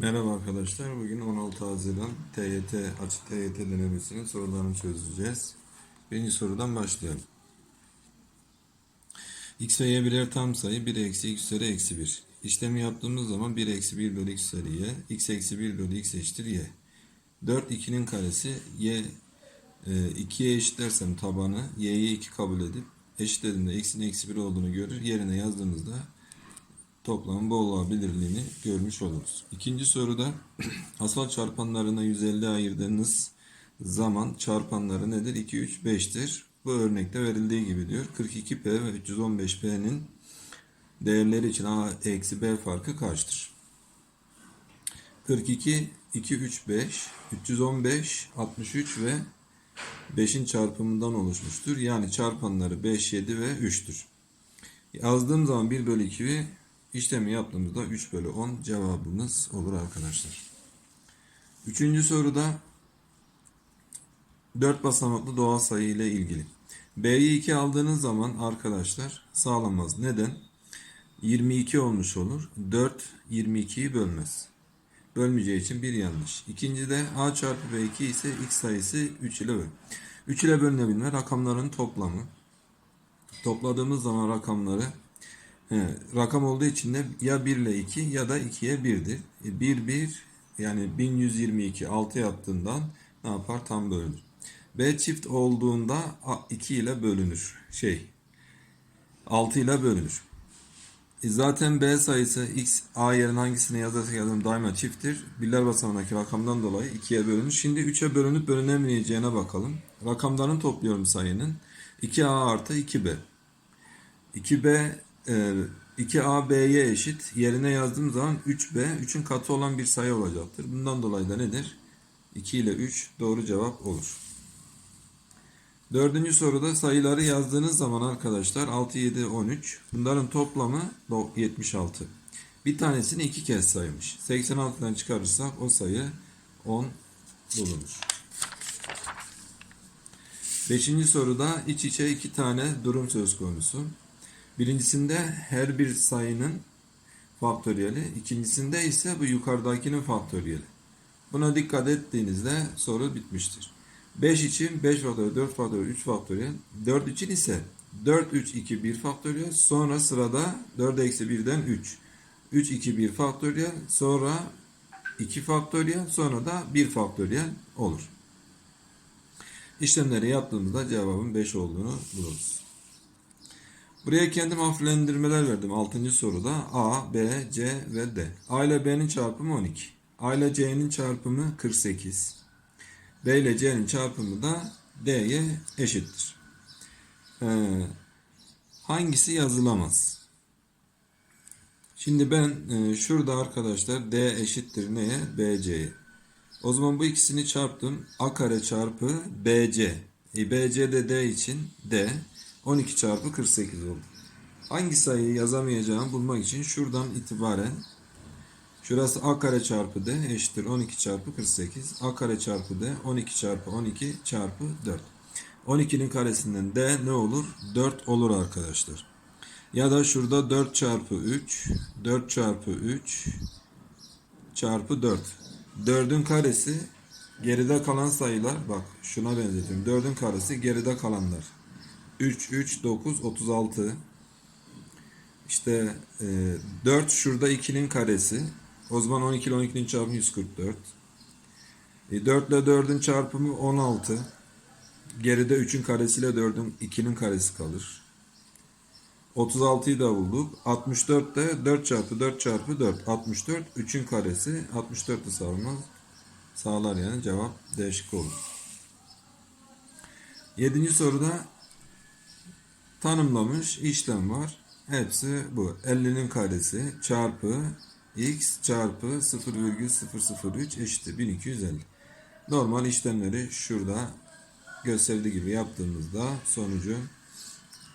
Merhaba arkadaşlar. Bugün 16 Haziran TYT açık TYT denemesinin sorularını çözeceğiz. Birinci sorudan başlayalım. X ve Y birer tam sayı 1 eksi x üzeri eksi 1. İşlemi yaptığımız zaman 1 eksi 1 bölü x üzeri y. x eksi 1 bölü x eşittir y. 4 2'nin karesi y e, 2'ye eşitlersem tabanı y'yi 2 kabul edip eşitlediğimde x'in eksi 1 olduğunu görür. Yerine yazdığımızda toplam bolluğa belirliğini görmüş oluruz. İkinci soruda asal çarpanlarına 150 ayırdığınız zaman çarpanları nedir? 2, 3, 5'tir. Bu örnekte verildiği gibi diyor. 42P ve 315P'nin değerleri için A eksi B farkı kaçtır? 42, 2, 3, 5, 315, 63 ve 5'in çarpımından oluşmuştur. Yani çarpanları 5, 7 ve 3'tür. Yazdığım zaman 1 bölü 2 işlemi yaptığımızda 3 bölü 10 cevabımız olur arkadaşlar. Üçüncü soruda 4 basamaklı doğal sayı ile ilgili. B'yi 2 aldığınız zaman arkadaşlar sağlamaz. Neden? 22 olmuş olur. 4 22'yi bölmez. Bölmeyeceği için bir yanlış. İkinci de A çarpı B2 ise x sayısı 3 ile böl. 3 ile bölünebilme rakamların toplamı. Topladığımız zaman rakamları He, rakam olduğu için de ya 1 ile 2 ya da 2'ye 1'dir. E, 1 1 yani 1122 6 yaptığından ne yapar? Tam bölünür. B çift olduğunda 2 ile bölünür. Şey 6 ile bölünür. E zaten B sayısı x A yerine hangisine yazarsak yazalım daima çifttir. Birler basamağındaki rakamdan dolayı 2'ye bölünür. Şimdi 3'e bölünüp bölünemeyeceğine bakalım. Rakamlarını topluyorum sayının. 2A artı 2B. 2B 2A B'ye eşit. Yerine yazdığım zaman 3B 3'ün katı olan bir sayı olacaktır. Bundan dolayı da nedir? 2 ile 3 doğru cevap olur. Dördüncü soruda sayıları yazdığınız zaman arkadaşlar 6, 7, 13. Bunların toplamı 76. Bir tanesini iki kez saymış. 86'dan çıkarırsak o sayı 10 bulunur. Beşinci soruda iç içe iki tane durum söz konusu. Birincisinde her bir sayının faktöriyeli, ikincisinde ise bu yukarıdakinin faktöriyeli. Buna dikkat ettiğinizde soru bitmiştir. 5 için 5 faktöriyel, 4 faktöriyel, 3 faktöriyel. 4 için ise 4, 3, 2, 1 faktöriyel. Sonra sırada 4 eksi 1'den 3. 3, 2, 1 faktöriyel. Sonra 2 faktöriyel. Sonra da 1 faktöriyel olur. İşlemleri yaptığımızda cevabın 5 olduğunu buluruz. Buraya kendim harflendirmeler verdim. 6. soruda A, B, C ve D. A ile B'nin çarpımı 12. A ile C'nin çarpımı 48. B ile C'nin çarpımı da D'ye eşittir. Ee, hangisi yazılamaz? Şimdi ben e, şurada arkadaşlar D eşittir neye? BC'ye. O zaman bu ikisini çarptım. A kare çarpı BC. E, BC de D için D. 12 çarpı 48 oldu. Hangi sayıyı yazamayacağımı bulmak için şuradan itibaren şurası a kare çarpı d eşittir 12 çarpı 48. a kare çarpı d 12 çarpı 12 çarpı 4. 12'nin karesinden d ne olur? 4 olur arkadaşlar. Ya da şurada 4 çarpı 3 4 çarpı 3 çarpı 4. 4'ün karesi geride kalan sayılar bak şuna benzetiyorum. 4'ün karesi geride kalanlar. 3, 3, 9, 36. İşte e, 4 şurada 2'nin karesi. O zaman 12 ile 12'nin çarpımı 144. E, 4 ile 4'ün çarpımı 16. Geride 3'ün karesiyle 4'ün 2'nin karesi kalır. 36'yı da bulduk. 64 de 4 çarpı 4 çarpı 4. 64. 3'ün karesi. 64 de sağlamaz. Sağlar yani. Cevap değişik olur. 7. soruda tanımlamış işlem var. Hepsi bu. 50'nin karesi çarpı x çarpı 0,003 eşittir 1250. Normal işlemleri şurada gösterdiği gibi yaptığımızda sonucu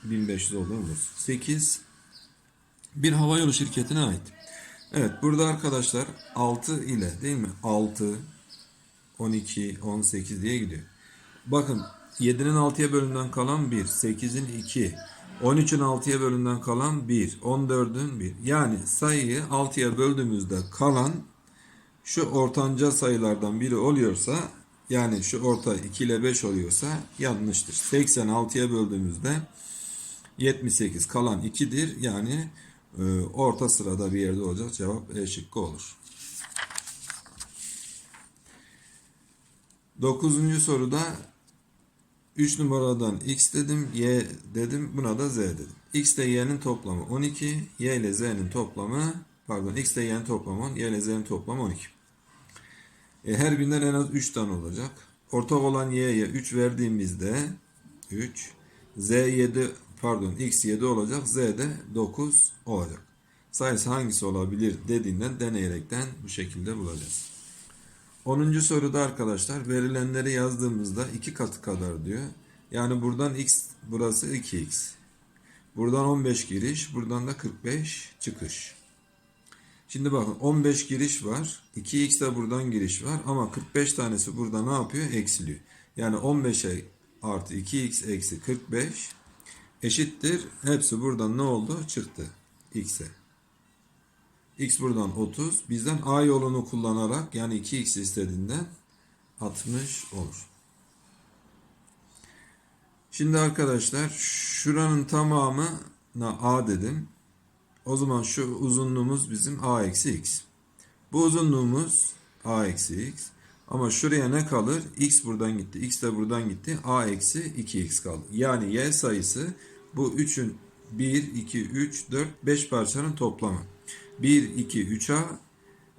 1500 olur. 8 bir havayolu şirketine ait. Evet burada arkadaşlar 6 ile değil mi? 6 12 18 diye gidiyor. Bakın 7'nin 6'ya bölümden kalan 1, 8'in 2, 13'ün 6'ya bölümden kalan 1, 14'ün 1. Yani sayıyı 6'ya böldüğümüzde kalan şu ortanca sayılardan biri oluyorsa yani şu orta 2 ile 5 oluyorsa yanlıştır. 86'ya böldüğümüzde 78 kalan 2'dir. Yani e, orta sırada bir yerde olacak. Cevap E şıkkı olur. Dokuzuncu soruda 3 numaradan x dedim, y dedim, buna da z dedim. x ile y'nin toplamı 12, y ile z'nin toplamı, pardon x ile y'nin toplamı 10, y ile z'nin toplamı 12. E, her birinden en az 3 tane olacak. Ortak olan y'ye 3 verdiğimizde 3, z 7, pardon x 7 olacak, z de 9 olacak. Sayısı hangisi olabilir dediğinden deneyerekten bu şekilde bulacağız. 10. soruda arkadaşlar verilenleri yazdığımızda 2 katı kadar diyor. Yani buradan x burası 2x. Buradan 15 giriş, buradan da 45 çıkış. Şimdi bakın 15 giriş var. 2x de buradan giriş var ama 45 tanesi burada ne yapıyor? Eksiliyor. Yani 15'e artı 2x eksi 45 eşittir. Hepsi buradan ne oldu? Çıktı. x'e. X buradan 30. Bizden A yolunu kullanarak yani 2x istediğinden 60 olur. Şimdi arkadaşlar şuranın tamamına A dedim. O zaman şu uzunluğumuz bizim A eksi X. Bu uzunluğumuz A eksi X. Ama şuraya ne kalır? X buradan gitti. X de buradan gitti. A eksi 2X kaldı. Yani Y sayısı bu 3'ün 1, 2, 3, 4, 5 parçanın toplamı. 1, 2, 3A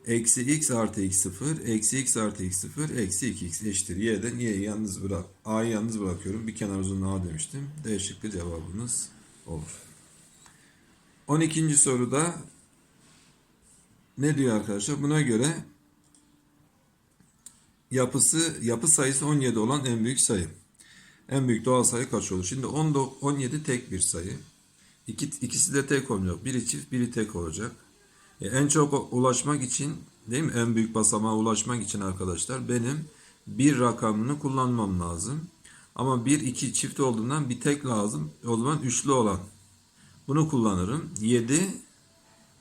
eksi x artı x 0 eksi x artı x 0 eksi 2x eşittir. Y'den y'yi yalnız bırak. A'yı yalnız bırakıyorum. Bir kenar uzunluğu A demiştim. D şıkkı cevabımız olur. 12. soruda ne diyor arkadaşlar? Buna göre yapısı yapı sayısı 17 olan en büyük sayı. En büyük doğal sayı kaç olur? Şimdi 10, 17 tek bir sayı. İki, ikisi de tek olacak. Biri çift, biri tek olacak. E, en çok ulaşmak için değil mi? En büyük basamağa ulaşmak için arkadaşlar benim bir rakamını kullanmam lazım. Ama bir iki çift olduğundan bir tek lazım. O zaman üçlü olan. Bunu kullanırım. 7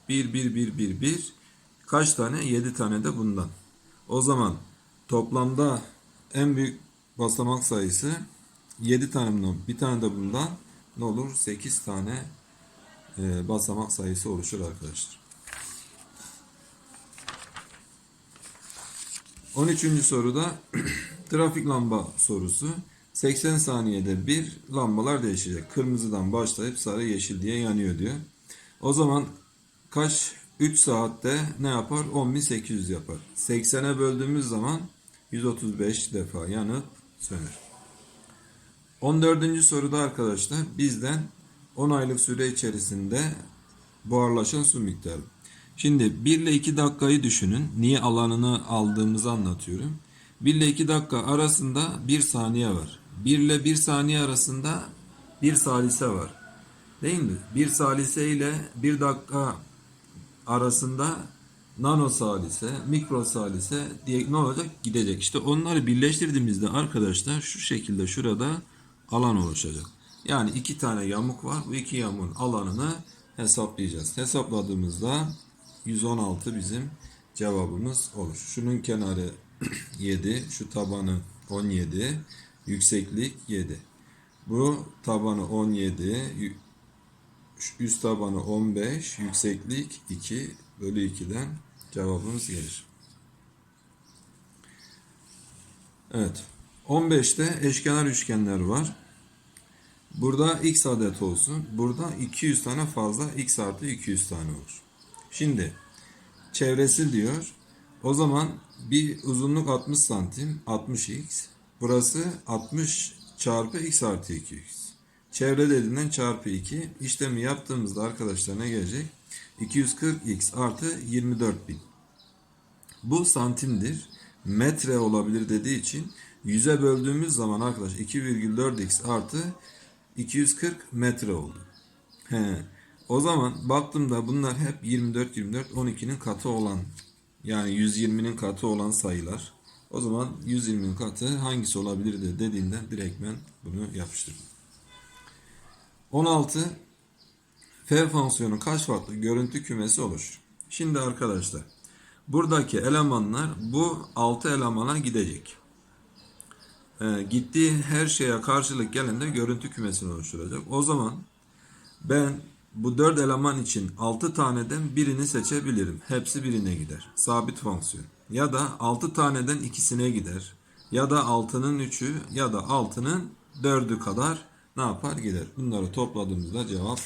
1 1 1 1 1 kaç tane? 7 tane de bundan. O zaman toplamda en büyük basamak sayısı 7 tane. Bir tane de bundan ne olur? 8 tane e, basamak sayısı oluşur arkadaşlar. 13. soruda trafik lamba sorusu. 80 saniyede bir lambalar değişecek. Kırmızıdan başlayıp sarı yeşil diye yanıyor diyor. O zaman kaç 3 saatte ne yapar? 10.800 yapar. 80'e böldüğümüz zaman 135 defa yanıp sönür. 14. soruda arkadaşlar bizden 10 aylık süre içerisinde buharlaşan su miktarı. Şimdi 1 ile 2 dakikayı düşünün. Niye alanını aldığımızı anlatıyorum. 1 ile 2 dakika arasında 1 saniye var. 1 ile 1 saniye arasında 1 salise var. Değil mi? 1 salise ile 1 dakika arasında nano salise, mikro salise diye ne olacak? Gidecek. İşte onları birleştirdiğimizde arkadaşlar şu şekilde şurada alan oluşacak. Yani iki tane yamuk var. Bu iki yamuğun alanını hesaplayacağız. Hesapladığımızda 116 bizim cevabımız olur. Şunun kenarı 7, şu tabanı 17, yükseklik 7. Bu tabanı 17, üst tabanı 15, yükseklik 2 bölü 2'den cevabımız gelir. Evet. 15'te eşkenar üçgenler var. Burada x adet olsun. Burada 200 tane fazla x artı 200 tane olur. Şimdi çevresi diyor. O zaman bir uzunluk 60 santim 60x. Burası 60 çarpı x artı 2x. Çevre dediğinden çarpı 2. İşlemi yaptığımızda arkadaşlar ne gelecek? 240x artı 24.000. Bu santimdir. Metre olabilir dediği için 100'e böldüğümüz zaman arkadaş 2,4x artı 240 metre oldu. He. O zaman baktığımda bunlar hep 24, 24, 12'nin katı olan yani 120'nin katı olan sayılar. O zaman 120'nin katı hangisi olabilir de dediğinden direkt ben bunu yapıştırdım. 16. F fonksiyonu kaç farklı görüntü kümesi oluşur? Şimdi arkadaşlar Buradaki elemanlar bu 6 elemana gidecek. Ee, gittiği her şeye karşılık gelen de görüntü kümesini oluşturacak. O zaman ben bu 4 eleman için 6 taneden birini seçebilirim. Hepsi birine gider. Sabit fonksiyon. Ya da 6 taneden ikisine gider. Ya da 6'nın 3'ü ya da 6'nın 4'ü kadar ne yapar gider. Bunları topladığımızda cevap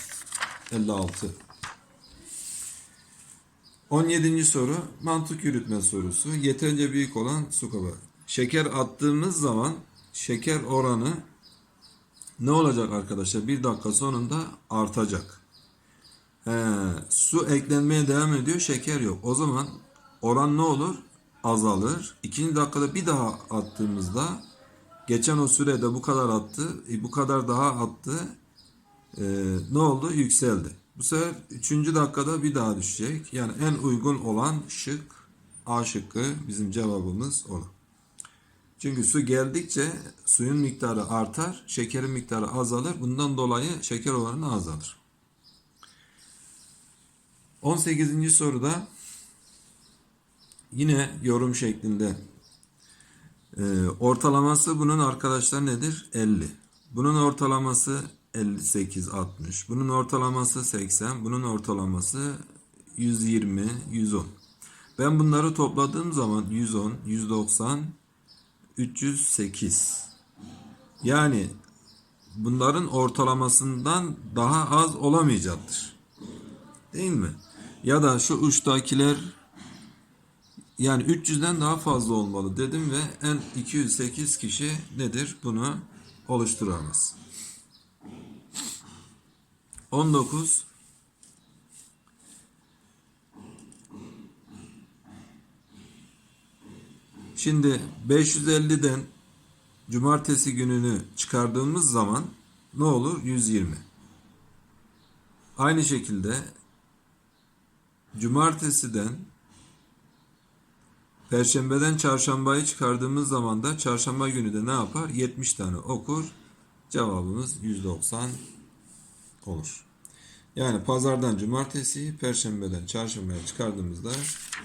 56. 17. soru mantık yürütme sorusu. Yeterince büyük olan su kabı. Şeker attığımız zaman şeker oranı ne olacak arkadaşlar? Bir dakika sonunda artacak. He, su eklenmeye devam ediyor, şeker yok. O zaman oran ne olur? Azalır. İkinci dakikada bir daha attığımızda geçen o sürede bu kadar attı, e, bu kadar daha attı. E, ne oldu? Yükseldi. Bu sefer üçüncü dakikada bir daha düşecek. Yani en uygun olan şık A şıkkı bizim cevabımız olur. Çünkü su geldikçe suyun miktarı artar, şekerin miktarı azalır. Bundan dolayı şeker oranı azalır. 18. soruda yine yorum şeklinde ee, ortalaması bunun arkadaşlar nedir? 50. Bunun ortalaması 58 60. Bunun ortalaması 80. Bunun ortalaması 120 110. Ben bunları topladığım zaman 110 190 308. Yani bunların ortalamasından daha az olamayacaktır. Değil mi? Ya da şu uçtakiler yani 300'den daha fazla olmalı dedim ve en 208 kişi nedir? Bunu oluşturamaz. 19 Şimdi 550'den cumartesi gününü çıkardığımız zaman ne olur? 120. Aynı şekilde cumartesiden Perşembeden çarşambayı çıkardığımız zaman da çarşamba günü de ne yapar? 70 tane okur. Cevabımız 190 olur. Yani pazardan cumartesi, perşembeden çarşambaya çıkardığımızda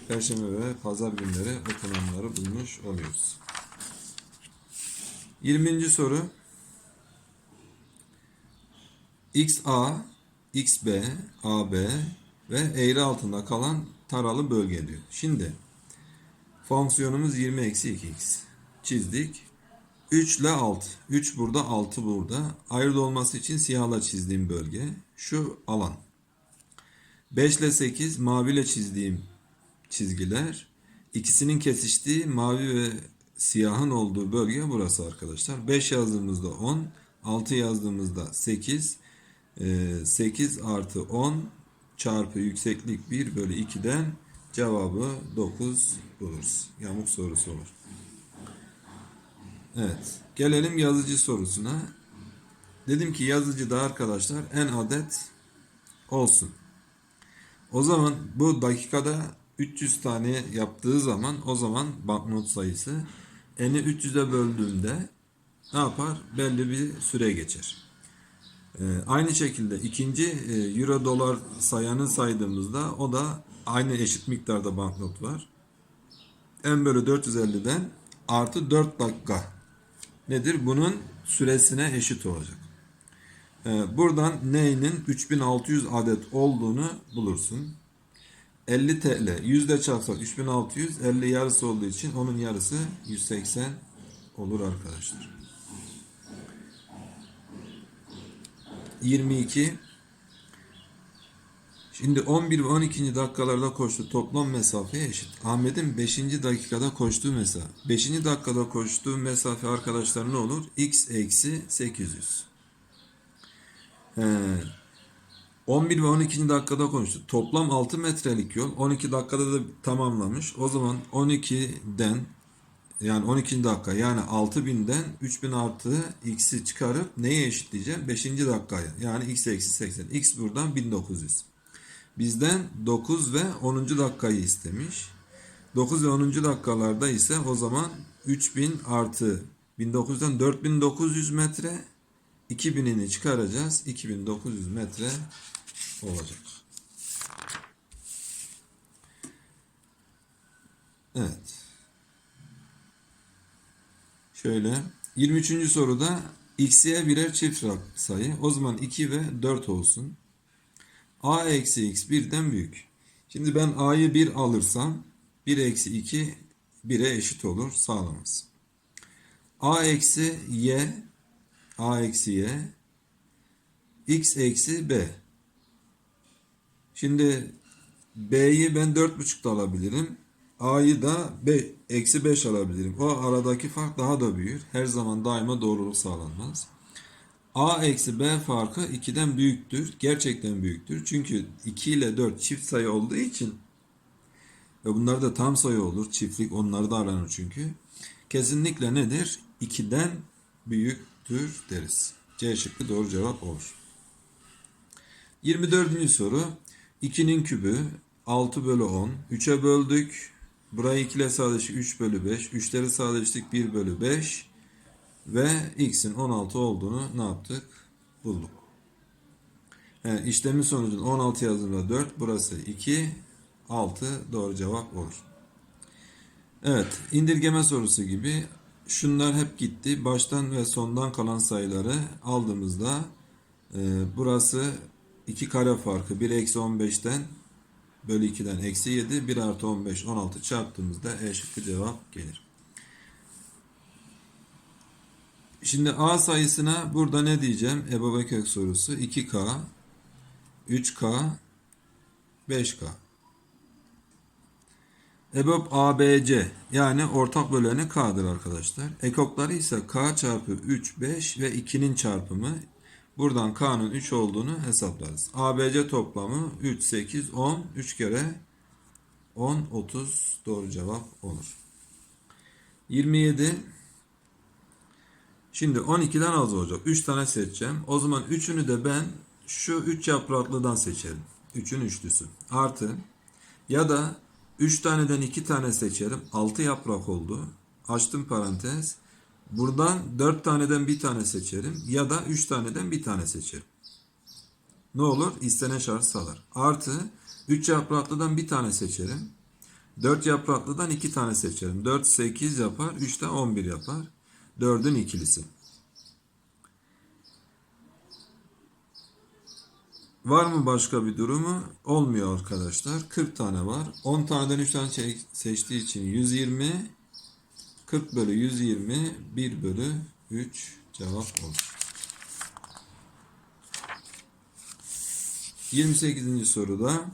perşembe ve pazar günleri okunanları bulmuş oluyoruz. 20. soru XA, XB, AB ve eğri altında kalan taralı bölge diyor. Şimdi Fonksiyonumuz 20 eksi 2x. Çizdik. 3 ile 6. 3 burada 6 burada. Ayrı olması için siyahla çizdiğim bölge. Şu alan. 5 ile 8 maviyle çizdiğim çizgiler. İkisinin kesiştiği mavi ve siyahın olduğu bölge burası arkadaşlar. 5 yazdığımızda 10. 6 yazdığımızda 8. 8 artı 10 çarpı yükseklik 1 bölü 2'den Cevabı 9 buluruz. Yamuk sorusu olur. Evet. Gelelim yazıcı sorusuna. Dedim ki yazıcıda arkadaşlar en adet olsun. O zaman bu dakikada 300 tane yaptığı zaman o zaman banknot sayısı eni 300'e böldüğümde ne yapar? Belli bir süre geçer. Ee, aynı şekilde ikinci e, euro dolar sayanı saydığımızda o da aynı eşit miktarda banknot var. n bölü 450'den artı 4 dakika nedir? Bunun süresine eşit olacak. Ee, buradan neyinin 3600 adet olduğunu bulursun. 50 TL yüzde çarpsak 3600 50 yarısı olduğu için onun yarısı 180 olur arkadaşlar. 22 Şimdi 11 ve 12. dakikalarda koştu toplam mesafeye eşit. Ahmet'in 5. dakikada koştuğu mesafe. 5. dakikada koştuğu mesafe arkadaşlar ne olur? x eksi 800. He. 11 ve 12. dakikada konuştu. Toplam 6 metrelik yol 12 dakikada da tamamlamış. O zaman 12'den yani 12. dakika yani 6000'den 3000 artı x'i çıkarıp neye eşitleyeceğim? 5. dakikaya yani x eksi 80. x buradan 1900. Bizden 9 ve 10. dakikayı istemiş. 9 ve 10. dakikalarda ise o zaman 3000 artı 1900'den 4900 metre 2000'ini çıkaracağız. 2900 metre olacak. Evet. Şöyle 23. soruda x'ye birer çift sayı. O zaman 2 ve 4 olsun. A eksi x birden büyük. Şimdi ben a'yı 1 alırsam 1 eksi 2 1'e eşit olur. Sağlamaz. a eksi y a eksi y x eksi b. Şimdi b'yi ben 4,5'da alabilirim. A'yı da be, eksi 5 alabilirim. O aradaki fark daha da büyür. Her zaman daima doğruluk sağlanmaz. A eksi B farkı 2'den büyüktür. Gerçekten büyüktür. Çünkü 2 ile 4 çift sayı olduğu için ve bunlar da tam sayı olur. Çiftlik onları da aranır çünkü. Kesinlikle nedir? 2'den büyüktür deriz. C şıkkı doğru cevap olur. 24. soru. 2'nin kübü 6 bölü 10. 3'e böldük. Burayı 2 ile sadeleştik 3 bölü 5. 3'leri sadeleştik 1 bölü 5. Ve x'in 16 olduğunu ne yaptık? Bulduk. Yani işlemin sonucunda 16 yazdığımda 4. Burası 2. 6 doğru cevap olur. Evet. indirgeme sorusu gibi şunlar hep gitti. Baştan ve sondan kalan sayıları aldığımızda e, burası 2 kare farkı 1 eksi 15'ten bölü 2'den eksi 7 1 artı 15 16 çarptığımızda E şıkkı cevap gelir. Şimdi A sayısına burada ne diyeceğim? EBA ve kök sorusu 2K 3K 5K EBOB ABC yani ortak böleni K'dır arkadaşlar. Ekokları ise K çarpı 3, 5 ve 2'nin çarpımı. Buradan K'nın 3 olduğunu hesaplarız. ABC toplamı 3, 8, 10. 3 kere 10, 30 doğru cevap olur. 27 Şimdi 12'den az olacak. 3 tane seçeceğim. O zaman 3'ünü de ben şu 3 yapraklıdan seçerim. 3'ün üçlüsü. Artı ya da 3 taneden 2 tane seçerim. 6 yaprak oldu. Açtım parantez. Buradan 4 taneden bir tane seçerim. Ya da 3 taneden bir tane seçerim. Ne olur? İstenen şart sağlar. Artı 3 yapraklıdan bir tane seçerim. 4 yapraklıdan 2 tane seçerim. 4 8 yapar. 3 de 11 yapar. 4'ün ikilisi. Var mı başka bir durumu? Olmuyor arkadaşlar. 40 tane var. 10 taneden 3 tane seçtiği için 120. 40 bölü 120 1 bölü 3 cevap olur. 28. soruda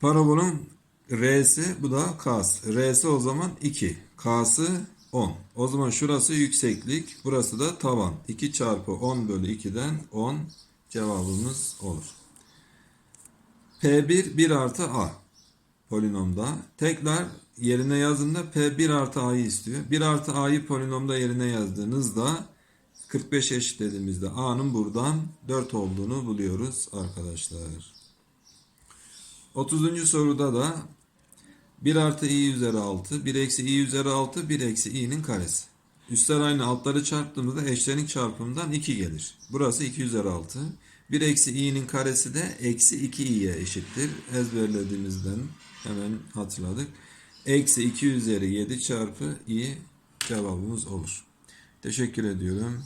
parabolun R'si bu da K'sı. R'si o zaman 2. K'sı 10. O zaman şurası yükseklik. Burası da tavan. 2 çarpı 10 bölü 2'den 10 cevabımız olur. P1 1 artı A polinomda. Tekrar yerine yazdığında P1 artı A'yı istiyor. 1 artı A'yı polinomda yerine yazdığınızda 45 eşitlediğimizde A'nın buradan 4 olduğunu buluyoruz arkadaşlar. 30. soruda da 1 artı i üzeri 6, 1 eksi i üzeri 6, 1 eksi i'nin karesi. Üstler aynı altları çarptığımızda eşlenik çarpımından 2 gelir. Burası 2 üzeri 6. 1 eksi i'nin karesi de eksi 2 i'ye eşittir. Ezberlediğimizden hemen hatırladık. Eksi 2 üzeri 7 çarpı i cevabımız olur. Teşekkür ediyorum.